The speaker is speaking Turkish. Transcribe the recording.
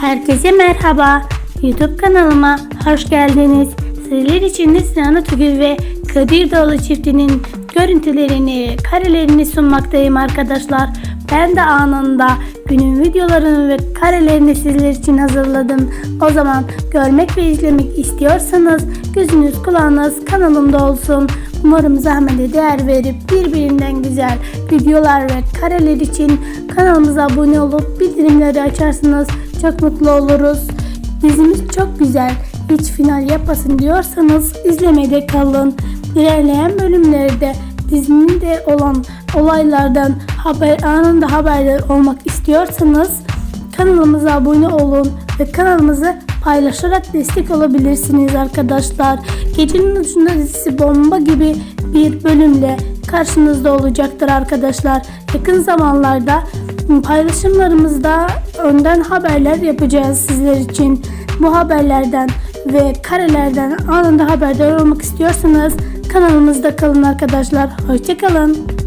Herkese merhaba. YouTube kanalıma hoş geldiniz. Sizler için Neslihan Atugül ve Kadir Doğulu çiftinin görüntülerini, karelerini sunmaktayım arkadaşlar. Ben de anında günün videolarını ve karelerini sizler için hazırladım. O zaman görmek ve izlemek istiyorsanız gözünüz kulağınız kanalımda olsun. Umarım zahmete değer verip birbirinden güzel videolar ve kareler için kanalımıza abone olup bildirimleri açarsınız. Çok mutlu oluruz. Dizimiz çok güzel. Hiç final yapmasın diyorsanız izlemede kalın. İlerleyen bölümlerde dizinin de olan olaylardan haber anında haberdar olmak istiyorsanız kanalımıza abone olun ve kanalımızı paylaşarak destek olabilirsiniz arkadaşlar. Gecenin ucunda dizisi bomba gibi bir bölümle karşınızda olacaktır arkadaşlar. Yakın zamanlarda paylaşımlarımızda önden haberler yapacağız sizler için. Bu haberlerden ve karelerden anında haberdar olmak istiyorsanız kanalımızda kalın arkadaşlar. Hoşçakalın.